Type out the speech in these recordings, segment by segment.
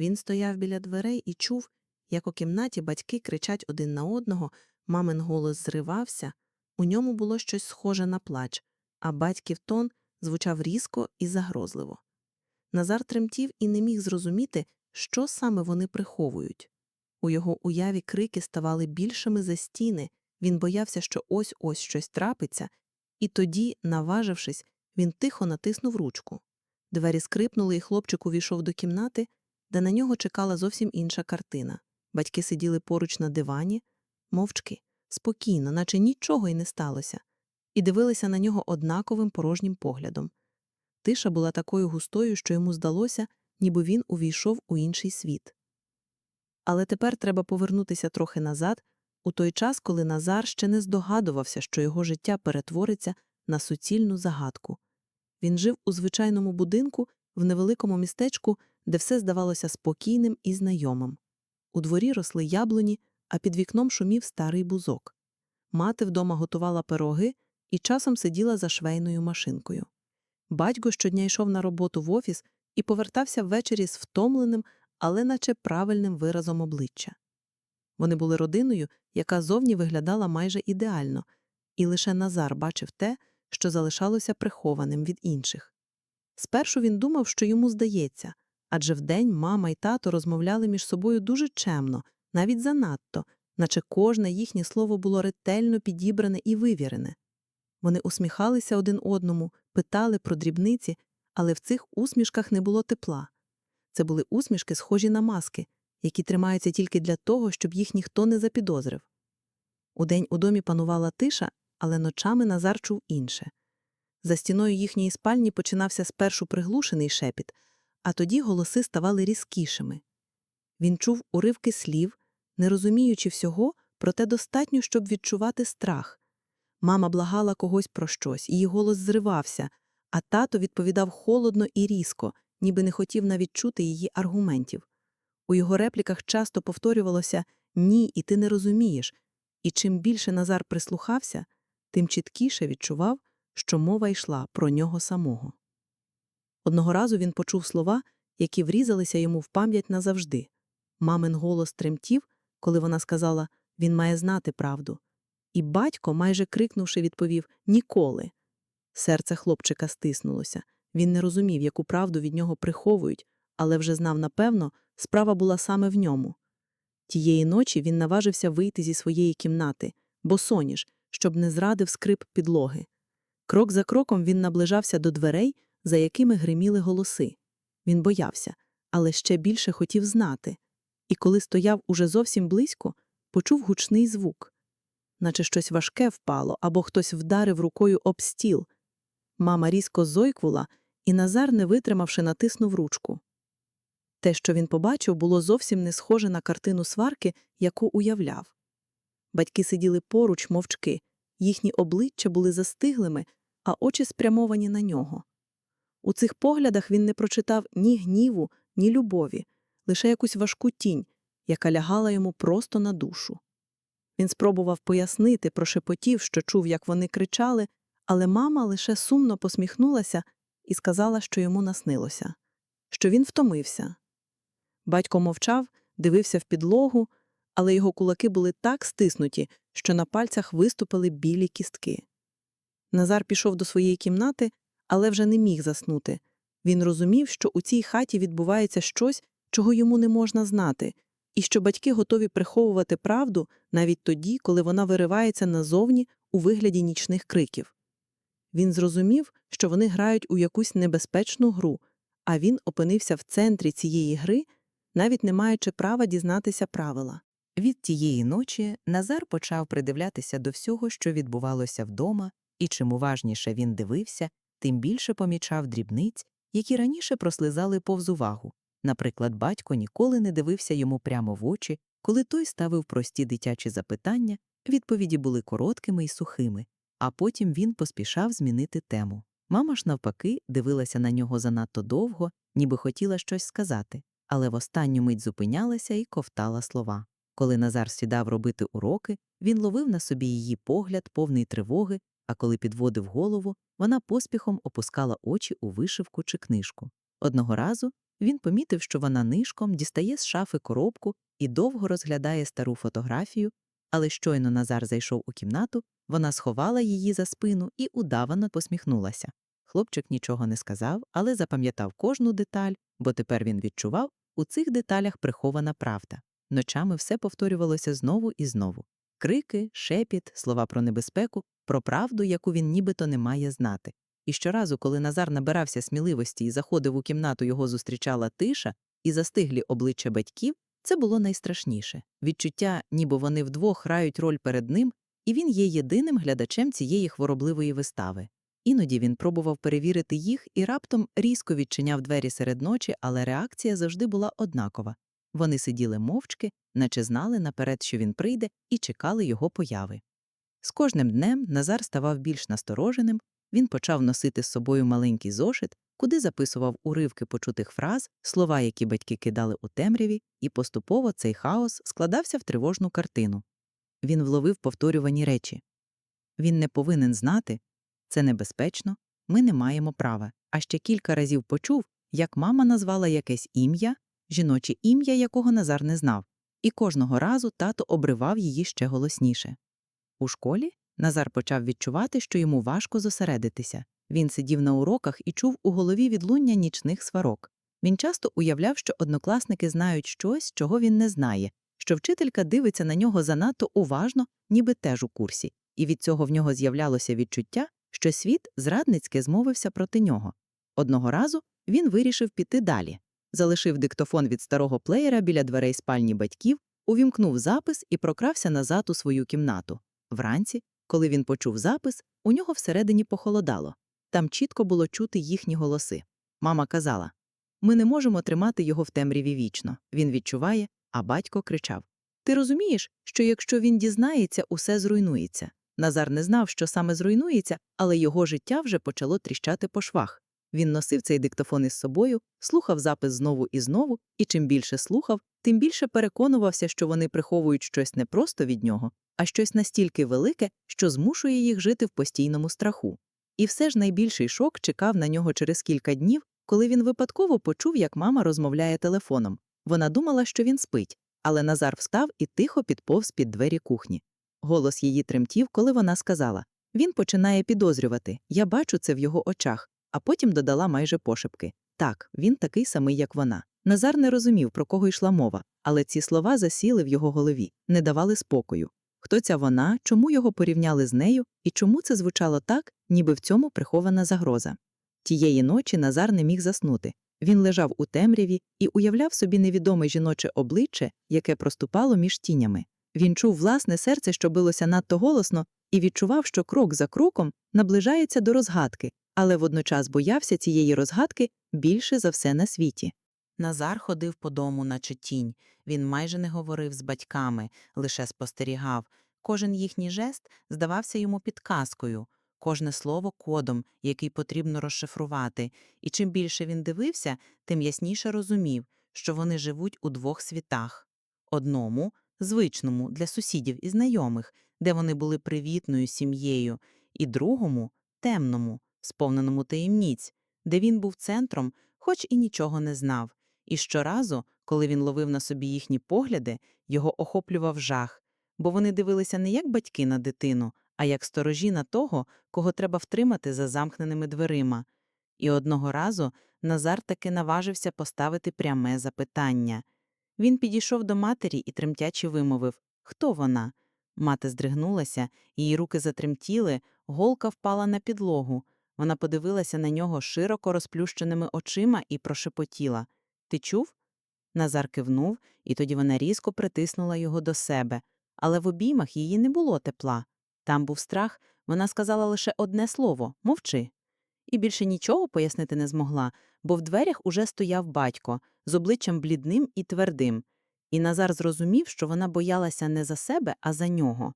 Він стояв біля дверей і чув, як у кімнаті батьки кричать один на одного, мамин голос зривався, у ньому було щось схоже на плач, а батьків тон звучав різко і загрозливо. Назар тремтів і не міг зрозуміти, що саме вони приховують. У його уяві крики ставали більшими за стіни, він боявся, що ось ось щось трапиться, і тоді, наважившись, він тихо натиснув ручку. Двері скрипнули, і хлопчик увійшов до кімнати, де на нього чекала зовсім інша картина. Батьки сиділи поруч на дивані, мовчки, спокійно, наче нічого й не сталося, і дивилися на нього однаковим порожнім поглядом. Тиша була такою густою, що йому здалося, ніби він увійшов у інший світ. Але тепер треба повернутися трохи назад, у той час, коли Назар ще не здогадувався, що його життя перетвориться на суцільну загадку. Він жив у звичайному будинку в невеликому містечку, де все здавалося спокійним і знайомим. У дворі росли яблуні, а під вікном шумів старий бузок. Мати вдома готувала пироги і часом сиділа за швейною машинкою. Батько щодня йшов на роботу в офіс і повертався ввечері з втомленим, але наче правильним виразом обличчя. Вони були родиною, яка зовні виглядала майже ідеально, і лише Назар бачив те, що залишалося прихованим від інших. Спершу він думав, що йому здається, адже вдень мама й тато розмовляли між собою дуже чемно, навіть занадто, наче кожне їхнє слово було ретельно підібране і вивірене. Вони усміхалися один одному, питали про дрібниці, але в цих усмішках не було тепла. Це були усмішки, схожі на маски, які тримаються тільки для того, щоб їх ніхто не запідозрив. Удень у домі панувала тиша, але ночами Назар чув інше. За стіною їхньої спальні починався спершу приглушений шепіт, а тоді голоси ставали різкішими. Він чув уривки слів, не розуміючи всього, проте достатньо, щоб відчувати страх. Мама благала когось про щось, її голос зривався, а тато відповідав холодно і різко, ніби не хотів навіть чути її аргументів. У його репліках часто повторювалося ні, і ти не розумієш, і чим більше Назар прислухався, тим чіткіше відчував, що мова йшла про нього самого. Одного разу він почув слова, які врізалися йому в пам'ять назавжди. Мамин голос тремтів, коли вона сказала він має знати правду. І батько, майже крикнувши, відповів Ніколи. Серце хлопчика стиснулося. Він не розумів, яку правду від нього приховують, але вже знав напевно, справа була саме в ньому. Тієї ночі він наважився вийти зі своєї кімнати, босоніж, щоб не зрадив скрип підлоги. Крок за кроком він наближався до дверей, за якими гриміли голоси. Він боявся, але ще більше хотів знати. І коли стояв уже зовсім близько, почув гучний звук, наче щось важке впало або хтось вдарив рукою об стіл. Мама різко зойквула, і Назар, не витримавши, натиснув ручку. Те, що він побачив, було зовсім не схоже на картину сварки, яку уявляв. Батьки сиділи поруч мовчки, їхні обличчя були застиглими, а очі спрямовані на нього. У цих поглядах він не прочитав ні гніву, ні любові, лише якусь важку тінь, яка лягала йому просто на душу. Він спробував пояснити, прошепотів, що чув, як вони кричали, але мама лише сумно посміхнулася і сказала, що йому наснилося, що він втомився. Батько мовчав, дивився в підлогу, але його кулаки були так стиснуті, що на пальцях виступили білі кістки. Назар пішов до своєї кімнати, але вже не міг заснути. Він розумів, що у цій хаті відбувається щось, чого йому не можна знати, і що батьки готові приховувати правду навіть тоді, коли вона виривається назовні у вигляді нічних криків. Він зрозумів, що вони грають у якусь небезпечну гру, а він опинився в центрі цієї гри, навіть не маючи права дізнатися правила. Від тієї ночі Назар почав придивлятися до всього, що відбувалося вдома, і чим уважніше він дивився, тим більше помічав дрібниць, які раніше прослизали повз увагу. Наприклад, батько ніколи не дивився йому прямо в очі, коли той ставив прості дитячі запитання, відповіді були короткими і сухими, а потім він поспішав змінити тему. Мама ж, навпаки, дивилася на нього занадто довго, ніби хотіла щось сказати, але в останню мить зупинялася і ковтала слова. Коли Назар сідав робити уроки, він ловив на собі її погляд, повний тривоги, а коли підводив голову, вона поспіхом опускала очі у вишивку чи книжку. Одного разу він помітив, що вона нишком дістає з шафи коробку і довго розглядає стару фотографію, але щойно Назар зайшов у кімнату, вона сховала її за спину і удавано посміхнулася. Хлопчик нічого не сказав, але запам'ятав кожну деталь, бо тепер він відчував, у цих деталях прихована правда. Ночами все повторювалося знову і знову. Крики, шепіт, слова про небезпеку, про правду, яку він нібито не має знати. І щоразу, коли Назар набирався сміливості і заходив у кімнату, його зустрічала тиша і застиглі обличчя батьків, це було найстрашніше. Відчуття, ніби вони вдвох грають роль перед ним, і він є єдиним глядачем цієї хворобливої вистави. Іноді він пробував перевірити їх і раптом різко відчиняв двері серед ночі, але реакція завжди була однакова. Вони сиділи мовчки, наче знали наперед, що він прийде, і чекали його появи. З кожним днем Назар ставав більш настороженим, він почав носити з собою маленький зошит, куди записував уривки почутих фраз, слова, які батьки кидали у темряві, і поступово цей хаос складався в тривожну картину. Він вловив повторювані речі. Він не повинен знати, це небезпечно, ми не маємо права. А ще кілька разів почув, як мама назвала якесь ім'я, жіноче ім'я, якого Назар не знав, і кожного разу тато обривав її ще голосніше. У школі Назар почав відчувати, що йому важко зосередитися. Він сидів на уроках і чув у голові відлуння нічних сварок. Він часто уявляв, що однокласники знають щось, чого він не знає, що вчителька дивиться на нього занадто уважно, ніби теж у курсі, і від цього в нього з'являлося відчуття, що світ зрадницьки змовився проти нього. Одного разу він вирішив піти далі, залишив диктофон від старого плеєра біля дверей спальні батьків, увімкнув запис і прокрався назад у свою кімнату. Вранці, коли він почув запис, у нього всередині похолодало. Там чітко було чути їхні голоси. Мама казала: Ми не можемо тримати його в темряві вічно. Він відчуває, а батько кричав: Ти розумієш, що якщо він дізнається, усе зруйнується. Назар не знав, що саме зруйнується, але його життя вже почало тріщати по швах. Він носив цей диктофон із собою, слухав запис знову і знову, і чим більше слухав, тим більше переконувався, що вони приховують щось не просто від нього, а щось настільки велике, що змушує їх жити в постійному страху. І все ж найбільший шок чекав на нього через кілька днів, коли він випадково почув, як мама розмовляє телефоном. Вона думала, що він спить, але Назар встав і тихо підповз під двері кухні. Голос її тремтів, коли вона сказала Він починає підозрювати, я бачу це в його очах, а потім додала майже пошепки так, він такий самий, як вона. Назар не розумів, про кого йшла мова, але ці слова засіли в його голові, не давали спокою. Хто ця вона, чому його порівняли з нею, і чому це звучало так, ніби в цьому прихована загроза? Тієї ночі Назар не міг заснути. Він лежав у темряві і уявляв собі невідоме жіноче обличчя, яке проступало між тінями. Він чув власне серце, що билося надто голосно, і відчував, що крок за кроком наближається до розгадки, але водночас боявся цієї розгадки більше за все на світі. Назар ходив по дому, наче тінь. Він майже не говорив з батьками, лише спостерігав. Кожен їхній жест здавався йому підказкою, кожне слово кодом, який потрібно розшифрувати. І чим більше він дивився, тим ясніше розумів, що вони живуть у двох світах: одному звичному для сусідів і знайомих, де вони були привітною сім'єю, і другому темному, сповненому таємниць, де він був центром, хоч і нічого не знав. І щоразу, коли він ловив на собі їхні погляди, його охоплював жах, бо вони дивилися не як батьки на дитину, а як сторожі на того, кого треба втримати за замкненими дверима. І одного разу Назар таки наважився поставити пряме запитання. Він підійшов до матері і тремтячи вимовив Хто вона? Мати здригнулася, її руки затремтіли, голка впала на підлогу. Вона подивилася на нього широко розплющеними очима і прошепотіла Ти чув? Назар кивнув, і тоді вона різко притиснула його до себе, але в обіймах її не було тепла. Там був страх, вона сказала лише одне слово мовчи. І більше нічого пояснити не змогла, бо в дверях уже стояв батько з обличчям блідним і твердим, і Назар зрозумів, що вона боялася не за себе, а за нього.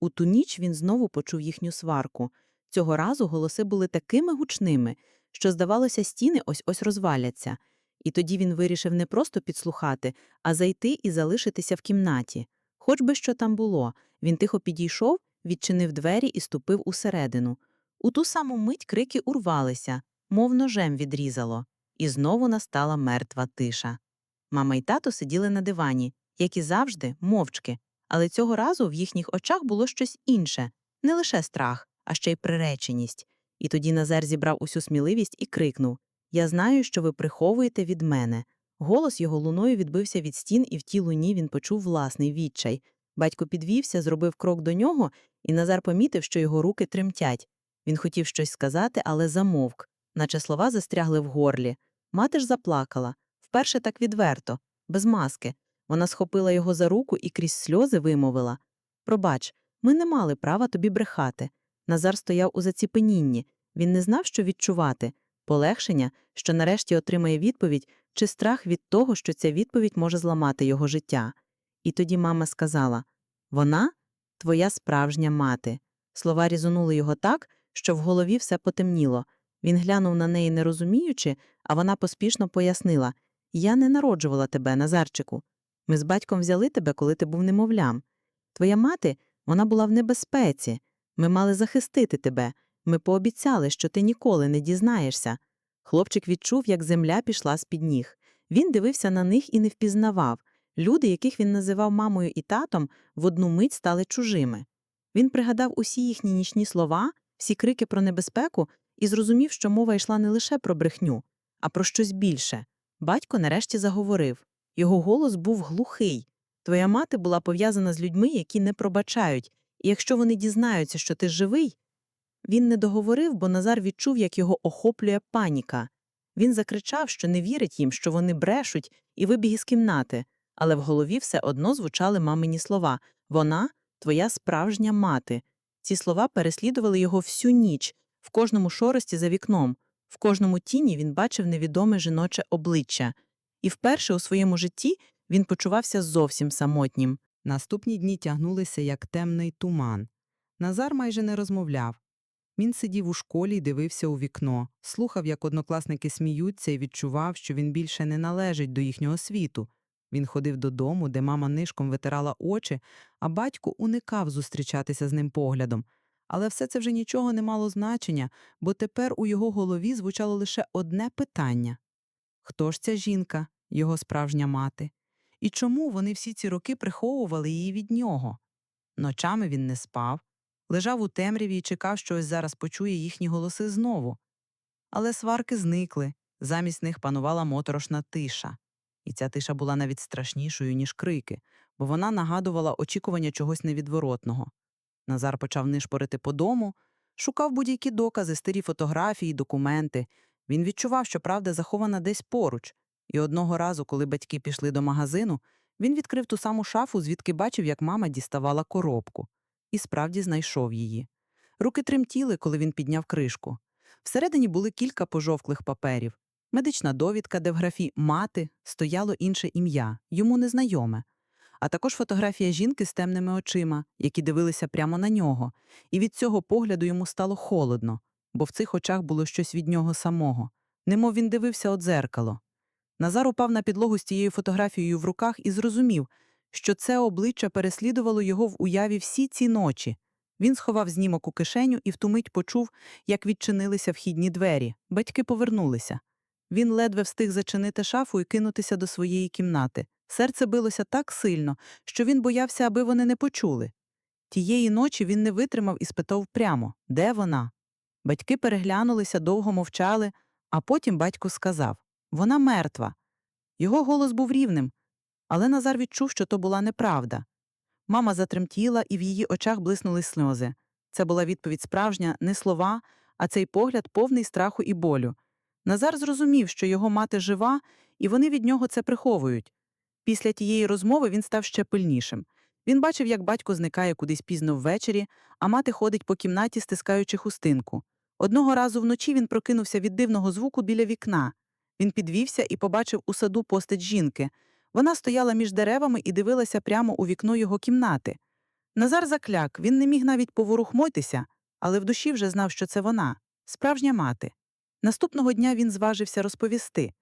У ту ніч він знову почув їхню сварку. Цього разу голоси були такими гучними, що, здавалося, стіни ось ось розваляться. І тоді він вирішив не просто підслухати, а зайти і залишитися в кімнаті. Хоч би що там було, він тихо підійшов, відчинив двері і ступив усередину. У ту саму мить крики урвалися, мов ножем відрізало. і знову настала мертва тиша. Мама й тато сиділи на дивані, як і завжди, мовчки, але цього разу в їхніх очах було щось інше не лише страх, а ще й приреченість. І тоді Назар зібрав усю сміливість і крикнув Я знаю, що ви приховуєте від мене. Голос його луною відбився від стін, і в тій луні він почув власний відчай. Батько підвівся, зробив крок до нього, і Назар помітив, що його руки тремтять. Він хотів щось сказати, але замовк, наче слова застрягли в горлі. Мати ж заплакала, вперше так відверто, без маски. Вона схопила його за руку і крізь сльози вимовила Пробач, ми не мали права тобі брехати. Назар стояв у заціпенінні. Він не знав, що відчувати полегшення, що нарешті отримає відповідь, чи страх від того, що ця відповідь може зламати його життя. І тоді мама сказала Вона твоя справжня мати. Слова різонули його так, що в голові все потемніло. Він глянув на неї, не розуміючи, а вона поспішно пояснила Я не народжувала тебе, Назарчику. Ми з батьком взяли тебе, коли ти був немовлям. Твоя мати, вона була в небезпеці. Ми мали захистити тебе. Ми пообіцяли, що ти ніколи не дізнаєшся. Хлопчик відчув, як земля пішла з-під ніг. Він дивився на них і не впізнавав. Люди, яких він називав мамою і татом, в одну мить стали чужими. Він пригадав усі їхні нічні слова, всі крики про небезпеку і зрозумів, що мова йшла не лише про брехню, а про щось більше. Батько нарешті заговорив. Його голос був глухий. Твоя мати була пов'язана з людьми, які не пробачають, і якщо вони дізнаються, що ти живий. Він не договорив, бо Назар відчув, як його охоплює паніка. Він закричав, що не вірить їм, що вони брешуть, і вибіг із кімнати, але в голові все одно звучали мамині слова Вона твоя справжня мати. Ці слова переслідували його всю ніч, в кожному шорості за вікном, в кожному тіні він бачив невідоме жіноче обличчя. І вперше у своєму житті він почувався зовсім самотнім. Наступні дні тягнулися як темний туман. Назар майже не розмовляв. Він сидів у школі й дивився у вікно, слухав, як однокласники сміються, і відчував, що він більше не належить до їхнього світу. Він ходив додому, де мама нишком витирала очі, а батько уникав зустрічатися з ним поглядом. Але все це вже нічого не мало значення, бо тепер у його голові звучало лише одне питання хто ж ця жінка, його справжня мати? І чому вони всі ці роки приховували її від нього? Ночами він не спав, лежав у темряві і чекав, що ось зараз почує їхні голоси знову. Але сварки зникли, замість них панувала моторошна тиша. І ця тиша була навіть страшнішою, ніж крики, бо вона нагадувала очікування чогось невідворотного. Назар почав нишпорити по дому, шукав будь-які докази, старі фотографії, документи. Він відчував, що правда захована десь поруч, і одного разу, коли батьки пішли до магазину, він відкрив ту саму шафу, звідки бачив, як мама діставала коробку, і справді знайшов її. Руки тремтіли, коли він підняв кришку. Всередині були кілька пожовклих паперів, медична довідка, де в графі мати стояло інше ім'я, йому незнайоме, а також фотографія жінки з темними очима, які дивилися прямо на нього, і від цього погляду йому стало холодно, бо в цих очах було щось від нього самого, немов він дивився от дзеркало. Назар упав на підлогу з тією фотографією в руках і зрозумів, що це обличчя переслідувало його в уяві всі ці ночі. Він сховав знімок у кишеню і в ту мить почув, як відчинилися вхідні двері. Батьки повернулися. Він ледве встиг зачинити шафу і кинутися до своєї кімнати. Серце билося так сильно, що він боявся, аби вони не почули. Тієї ночі він не витримав і спитав прямо, де вона. Батьки переглянулися, довго мовчали, а потім батько сказав вона мертва. Його голос був рівним, але Назар відчув, що то була неправда. Мама затремтіла, і в її очах блиснули сльози. Це була відповідь справжня, не слова, а цей погляд повний страху і болю. Назар зрозумів, що його мати жива, і вони від нього це приховують. Після тієї розмови він став ще пильнішим. Він бачив, як батько зникає кудись пізно ввечері, а мати ходить по кімнаті, стискаючи хустинку. Одного разу вночі він прокинувся від дивного звуку біля вікна. Він підвівся і побачив у саду постать жінки. Вона стояла між деревами і дивилася прямо у вікно його кімнати. Назар закляк, він не міг навіть поворухмотися, але в душі вже знав, що це вона, справжня мати. Наступного дня він зважився розповісти.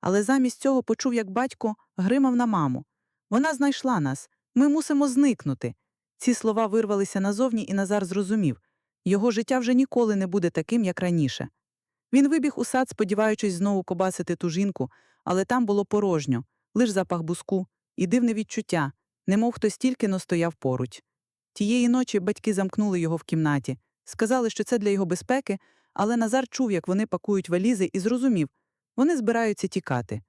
Але замість цього почув, як батько гримав на маму. Вона знайшла нас, ми мусимо зникнути. Ці слова вирвалися назовні, і Назар зрозумів його життя вже ніколи не буде таким, як раніше. Він вибіг у сад, сподіваючись знову кобасити ту жінку, але там було порожньо, лиш запах буску і дивне відчуття, немов хтось тільки но стояв поруч. Тієї ночі батьки замкнули його в кімнаті, сказали, що це для його безпеки, але Назар чув, як вони пакують валізи, і зрозумів вони збираються тікати.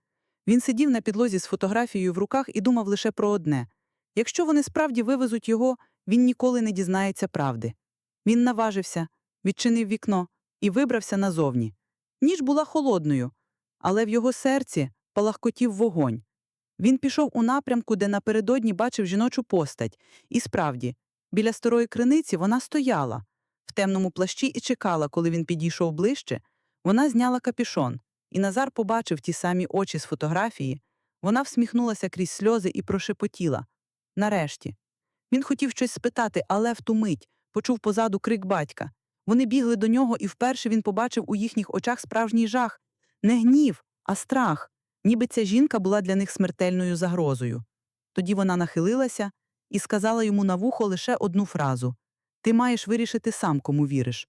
Він сидів на підлозі з фотографією в руках і думав лише про одне якщо вони справді вивезуть його, він ніколи не дізнається правди. Він наважився, відчинив вікно і вибрався назовні. Ніч була холодною, але в його серці палахкотів вогонь. Він пішов у напрямку, де напередодні бачив жіночу постать, і справді, біля старої криниці вона стояла в темному плащі і чекала, коли він підійшов ближче. Вона зняла капюшон, і Назар побачив ті самі очі з фотографії. Вона всміхнулася крізь сльози і прошепотіла. Нарешті. Він хотів щось спитати, але в ту мить почув позаду крик батька. Вони бігли до нього, і вперше він побачив у їхніх очах справжній жах. Не гнів, а страх, ніби ця жінка була для них смертельною загрозою. Тоді вона нахилилася і сказала йому на вухо лише одну фразу Ти маєш вирішити сам, кому віриш.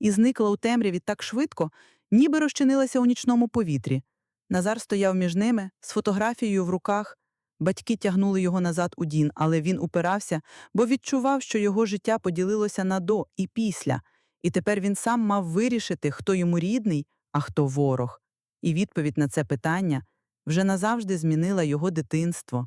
І зникла у темряві так швидко, ніби розчинилася у нічному повітрі. Назар стояв між ними з фотографією в руках. Батьки тягнули його назад у дін, але він упирався, бо відчував, що його життя поділилося на до і після, і тепер він сам мав вирішити, хто йому рідний, а хто ворог. І відповідь на це питання вже назавжди змінила його дитинство.